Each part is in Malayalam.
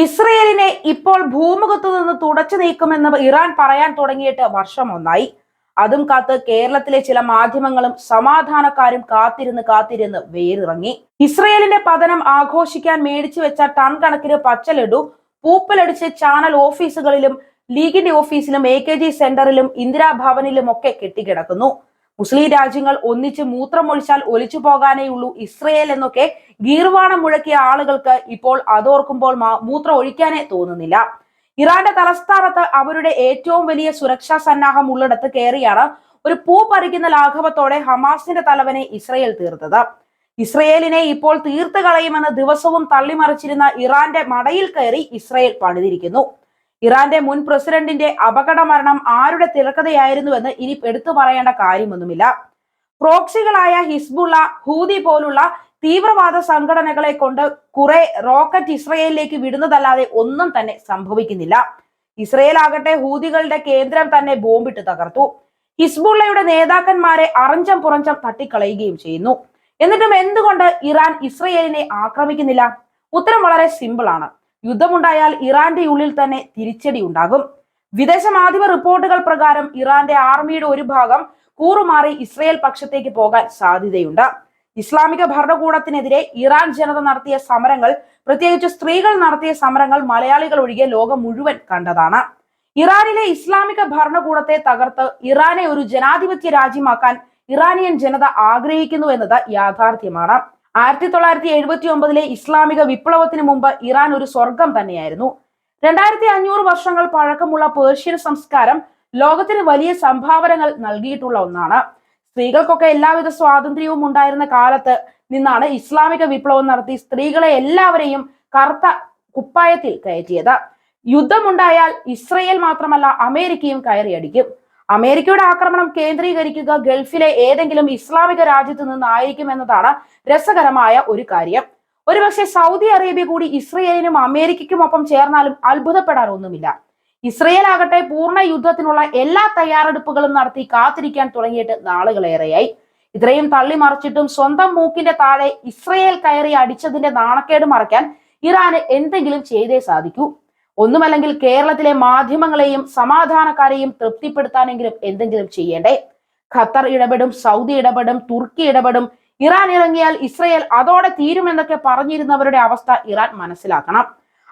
ഇസ്രയേലിനെ ഇപ്പോൾ ഭൂമുഖത്തു നിന്ന് തുടച്ചു നീക്കുമെന്ന് ഇറാൻ പറയാൻ തുടങ്ങിയിട്ട് വർഷം ഒന്നായി. അതും കാത്ത് കേരളത്തിലെ ചില മാധ്യമങ്ങളും സമാധാനക്കാരും കാത്തിരുന്ന് കാത്തിരുന്ന് വേരിറങ്ങി. ഇസ്രയേലിന്റെ പതനം ആഘോഷിക്കാൻ മേടിച്ചു വെച്ച ടൺ കണക്കിന് പച്ചലഡു പൂപ്പലടിച്ച് ചാനൽ ഓഫീസുകളിലും ലീഗിന്റെ ഓഫീസിലും എ കെ ജി സെന്ററിലും ഇന്ദിരാഭവനിലും ഒക്കെ കെട്ടിക്കിടക്കുന്നു. മുസ്ലിം രാജ്യങ്ങൾ ഒന്നിച്ച് മൂത്രമൊഴിച്ചാൽ ഒലിച്ചു പോകാനേ ഉള്ളൂ. ഇസ്രയേൽ എന്നൊക്കെ ഗീർവാണം മുഴക്കിയ ആളുകൾക്ക് ഇപ്പോൾ അതോർക്കുമ്പോൾ മൂത്രം ഒഴിക്കാനേ തോന്നുന്നില്ല. ഇറാന്റെ തലസ്ഥാനത്ത് അവരുടെ ഏറ്റവും വലിയ സുരക്ഷാ സന്നാഹം ഉള്ളിടത്ത് കയറിയാണ് ഒരു പൂ പറിക്കുന്ന ലാഘവത്തോടെ ഹമാസിന്റെ തലവനെ ഇസ്രയേൽ തീർത്തത്. ഇസ്രയേലിനെ ഇപ്പോൾ തീർത്ത് കളയുമെന്ന് ദിവസവും തള്ളിമറിച്ചിരുന്ന ഇറാന്റെ മടയിൽ കയറി ഇസ്രയേൽ പണിതിരിക്കുന്നു. ഇറാന്റെ മുൻ പ്രസിഡന്റിന്റെ അപകട മരണം ആരുടെ തിരക്കഥയായിരുന്നുവെന്ന് ഇനി എടുത്തു പറയേണ്ട കാര്യമൊന്നുമില്ല. പ്രോക്സികളായ ഹിസ്ബുള്ള ഹൂതി പോലുള്ള തീവ്രവാദ സംഘടനകളെ കൊണ്ട് കുറെ റോക്കറ്റ് ഇസ്രയേലിലേക്ക് വിടുന്നതല്ലാതെ ഒന്നും തന്നെ സംഭവിക്കുന്നില്ല. ഇസ്രയേൽ ആകട്ടെ ഹൂതികളുടെ കേന്ദ്രം തന്നെ ബോംബിട്ട് തകർത്തു. ഹിസ്ബുള്ളയുടെ നേതാക്കന്മാരെ അറഞ്ചം പുറഞ്ചം തട്ടിക്കളയുകയും ചെയ്യുന്നു. എന്നിട്ടും എന്തുകൊണ്ട് ഇറാൻ ഇസ്രയേലിനെ ആക്രമിക്കുന്നില്ല? ഉത്തരം വളരെ സിമ്പിൾ ആണ്. യുദ്ധമുണ്ടായാൽ ഇറാന്റെ ഉള്ളിൽ തന്നെ തിരിച്ചടി ഉണ്ടാകും. വിദേശ മാധ്യമ റിപ്പോർട്ടുകൾ പ്രകാരം ഇറാന്റെ ആർമിയുടെ ഒരു ഭാഗം കൂറുമാറി ഇസ്രയേൽ പക്ഷത്തേക്ക് പോകാൻ സാധ്യതയുണ്ട്. ഇസ്ലാമിക ഭരണകൂടത്തിനെതിരെ ഇറാൻ ജനത നടത്തിയ സമരങ്ങൾ പ്രത്യേകിച്ച് സ്ത്രീകൾ നടത്തിയ സമരങ്ങൾ മലയാളികൾ ഒഴികെ ലോകം മുഴുവൻ കണ്ടതാണ്. ഇറാനിലെ ഇസ്ലാമിക ഭരണകൂടത്തെ തകർത്ത് ഇറാനെ ഒരു ജനാധിപത്യ രാജ്യമാക്കാൻ ഇറാനിയൻ ജനത ആഗ്രഹിക്കുന്നു എന്നത് യാഥാർത്ഥ്യമാണ്. ആയിരത്തി തൊള്ളായിരത്തി എഴുപത്തി ഒമ്പതിലെ ഇസ്ലാമിക വിപ്ലവത്തിന് മുമ്പ് ഇറാൻ ഒരു സ്വർഗം തന്നെയായിരുന്നു. രണ്ടായിരത്തി അഞ്ഞൂറ് വർഷങ്ങൾ പഴക്കമുള്ള പേർഷ്യൻ സംസ്കാരം ലോകത്തിന് വലിയ സംഭാവനകൾ നൽകിയിട്ടുള്ള ഒന്നാണ്. സ്ത്രീകൾക്കൊക്കെ എല്ലാവിധ സ്വാതന്ത്ര്യവും ഉണ്ടായിരുന്ന കാലത്ത് നിന്നാണ് ഇസ്ലാമിക വിപ്ലവം നടത്തി സ്ത്രീകളെ എല്ലാവരെയും കറുത്ത കുപ്പായത്തിൽ കയറ്റിയത്. യുദ്ധമുണ്ടായാൽ ഇസ്രയേൽ മാത്രമല്ല അമേരിക്കയും കയറിയടിക്കും. അമേരിക്കയുടെ ആക്രമണം കേന്ദ്രീകരിക്കുക ഗൾഫിലെ ഏതെങ്കിലും ഇസ്ലാമിക രാജ്യത്ത് നിന്നായിരിക്കും എന്നതാണ് രസകരമായ ഒരു കാര്യം. ഒരുപക്ഷെ സൗദി അറേബ്യ കൂടി ഇസ്രയേലിനും അമേരിക്കയ്ക്കുമൊപ്പം ചേർന്നാലും അത്ഭുതപ്പെടാൻ ഒന്നുമില്ല ഇസ്രയേൽ ആകട്ടെ പൂർണ യുദ്ധത്തിനുള്ള എല്ലാ തയ്യാറെടുപ്പുകളും നടത്തി കാത്തിരിക്കാൻ തുടങ്ങിയിട്ട് നാളുകളേറെയായി. ഇത്രയും തള്ളി മറിച്ചിട്ടും സ്വന്തം മൂക്കിന്റെ താഴെ ഇസ്രയേൽ കയറി അടിച്ചതിന്റെ നാണക്കേട് മറയ്ക്കാൻ ഇറാന് എന്തെങ്കിലും ചെയ്തേ സാധിക്കൂ. ഒന്നുമല്ലെങ്കിൽ കേരളത്തിലെ മാധ്യമങ്ങളെയും സമാധാനക്കാരെയും തൃപ്തിപ്പെടുത്താനെങ്കിലും എന്തെങ്കിലും ചെയ്യേണ്ടേ? ഖത്തർ ഇടപെടും സൗദി ഇടപെടും തുർക്കി ഇടപെടും. ഇറാൻ ഇറങ്ങിയാൽ ഇസ്രയേൽ അതോടെ തീരുമെന്നൊക്കെ പറഞ്ഞിരുന്നവരുടെ അവസ്ഥ ഇറാൻ മനസ്സിലാക്കണം.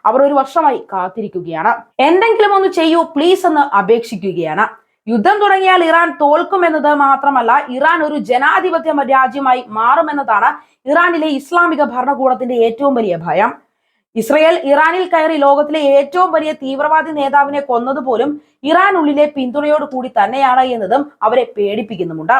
അവർ ഒരു വർഷമായി കാത്തിരിക്കുകയാണ്. എന്തെങ്കിലും ഒന്ന് ചെയ്യൂ പ്ലീസ് എന്ന് അപേക്ഷിക്കുകയാണ്. യുദ്ധം തുടങ്ങിയാൽ ഇറാൻ തോൽക്കുമെന്നത് മാത്രമല്ല ഇറാൻ ഒരു ജനാധിപത്യ രാജ്യമായി മാറുമെന്നതാണ് ഇറാനിലെ ഇസ്ലാമിക ഭരണകൂടത്തിന്റെ ഏറ്റവും വലിയ ഭയം. ഇസ്രയേൽ ഇറാനിൽ കയറി ലോകത്തിലെ ഏറ്റവും വലിയ തീവ്രവാദി നേതാവിനെ കൊന്നതുപോലും ഇറാനുള്ളിലെ പിന്തുണയോട് കൂടി തന്നെയാണ് എന്നതും അവരെ പേടിപ്പിക്കുന്നുമുണ്ട്.